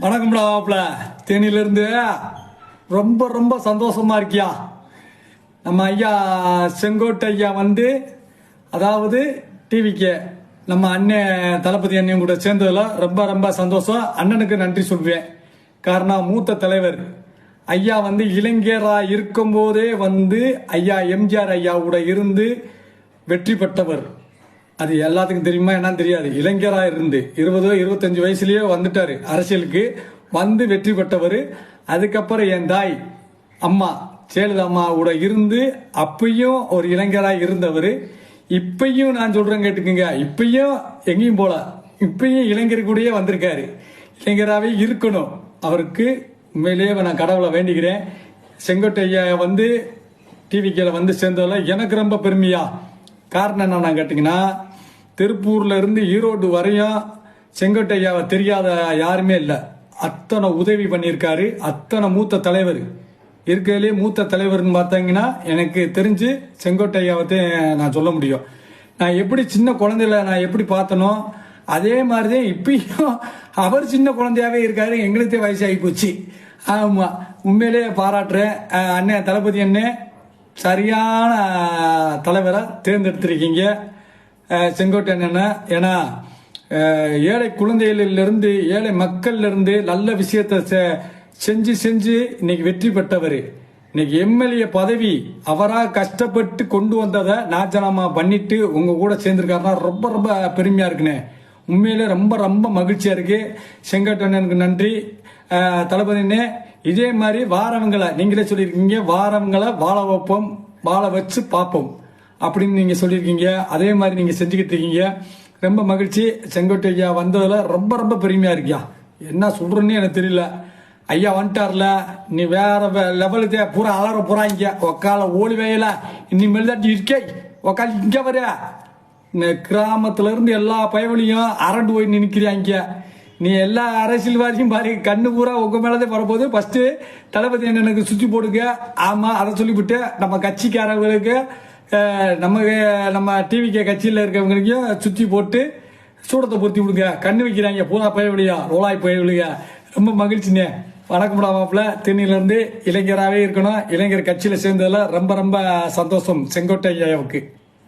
வணக்கம்டா வாப்பில் தேனியிலேருந்து ரொம்ப ரொம்ப சந்தோஷமாக இருக்கியா? நம்ம ஐயா செங்கோட்டை ஐயா வந்து அதாவது டிவிக்கு நம்ம அண்ணன் தளபதி அண்ணன் கூட சேர்ந்ததில் ரொம்ப ரொம்ப சந்தோஷம். அண்ணனுக்கு நன்றி சொல்வேன். காரணம் மூத்த தலைவர். ஐயா வந்து இளைஞராக இருக்கும்போதே வந்து ஐயா எம்ஜிஆர் ஐயா கூட இருந்து வெற்றி பெற்றவர். அது எல்லாத்துக்கும் தெரியுமா என்னன்னு தெரியாது. இளைஞரா இருந்து இருபதோ இருபத்தஞ்சு வயசுலயே வந்துட்டாரு அரசியலுக்கு. வந்து வெற்றி பெற்றவர். அதுக்கப்புறம் என் தாய் அம்மா ஜெயலலிதா இருந்து அப்பையும் ஒரு இளைஞரா இருந்தவர். இப்பயும் நான் சொல்றேன் கேட்டுக்குங்க. இப்பயும் எங்கேயும் போல. இப்பயும் இளைஞர் கூடயே வந்திருக்காரு. இளைஞராகவே இருக்கணும். அவருக்கு உண்மையிலேயே நான் கடவுளை வேண்டிக்கிறேன் செங்கோட்டையா வந்து டிவிக்கில் வந்து சேர்ந்ததில் எனக்கு ரொம்ப பெருமையா. காரணம் என்னன்னா கேட்டிங்கன்னா திருப்பூர்ல இருந்து ஈரோடு வரையும் செங்கோட்டையாவை தெரியாத யாருமே இல்லை. அத்தனை உதவி பண்ணியிருக்காரு. அத்தனை மூத்த தலைவர். இருக்கிறதுலே மூத்த தலைவர்னு பார்த்தீங்கன்னா எனக்கு தெரிஞ்சு செங்கோட்டை நான் சொல்ல முடியும். நான் எப்படி சின்ன குழந்தையில நான் எப்படி பார்த்தனோ அதே மாதிரி தான் இப்பயும் அவர் சின்ன குழந்தையாவே இருக்காரு. எங்களுக்கே வயசாகி போச்சு. ஆமாம் உண்மையிலேயே பாராட்டுறேன். அண்ணன் தளபதி அண்ணன் சரியான தலைவரை தேர்ந்தெடுத்திருக்கீங்க. அஹ் செங்கோட்டை ஏன்னா ஏழை குழந்தைகளிலிருந்து ஏழை மக்கள்லேருந்து நல்ல விஷயத்த செ- செஞ்சு செஞ்சு இன்னைக்கு வெற்றி பெற்றவர். இன்னைக்கு எம்எல்ஏ பதவி அவராக கஷ்டப்பட்டு கொண்டு வந்ததை நாச்சனாமா பண்ணிட்டு உங்கள் கூட சேர்ந்துருக்காருனா ரொம்ப ரொம்ப பெருமையாக இருக்குண்ணே. உண்மையிலே ரொம்ப ரொம்ப மகிழ்ச்சியாக இருக்குது செங்கோட்டண்ணனுக்கு நன்றி. தளபதினே இதே மாதிரி வாரவங்களை நீங்களே சொல்லியிருக்கீங்க வாரவங்களை வாழ வைப்போம் வாழ வச்சு பார்ப்போம். அப்படின்னு நீங்க சொல்லியிருக்கீங்க அதே மாதிரி நீங்க செஞ்சுக்கிட்டு இருக்கீங்க. ரொம்ப மகிழ்ச்சி. செங்கோட்டை ஐயா வந்ததுல ரொம்ப ரொம்ப பெருமையா இருக்கியா? என்ன சொல்றேன்னு எனக்கு தெரியல. ஐயா வந்துட்டார்ல நீ வேற லெவலுக்கு பூரா அலற போறாங்க. உக்கால ஓடி வேயல. இனிமேல் தான் இருக்கே. உக்கால் இங்க வர. இந்த கிராமத்துல இருந்து எல்லா பயவழியும் அரண்டு போய் நிற்கிறாங்க நீ எல்லா அரசியல்வாதியும் பாரு கண்ணு பூரா உங்க மேலதே வரப்போது ஃபர்ஸ்ட் தளபதி அண்ணனுக்கு சுத்தி போடுங்க. ஆமா அதை சொல்லிவிட்டு நம்ம கட்சிக்காரவங்களுக்கு நம்ம நம்ம டிவிக்கு கட்சியில் இருக்கிறவங்களுக்கும் சுத்தி போட்டு சூடத்தை பொருத்தி விடுங்க. கண்ணு வைக்கிறாங்க. பூரா பயவழியா ரோலாய் பயவழியா ரொம்ப மகிழ்ச்சிண்ணே. வணக்கம்டா மாப்பிள்ள. தேனியிலிருந்து இளைஞராகவே இருக்கணும். இளைஞர் கட்சியில் சேர்ந்ததில் ரொம்ப ரொம்ப சந்தோஷம். செங்கோட்டை ஐயாவுக்கு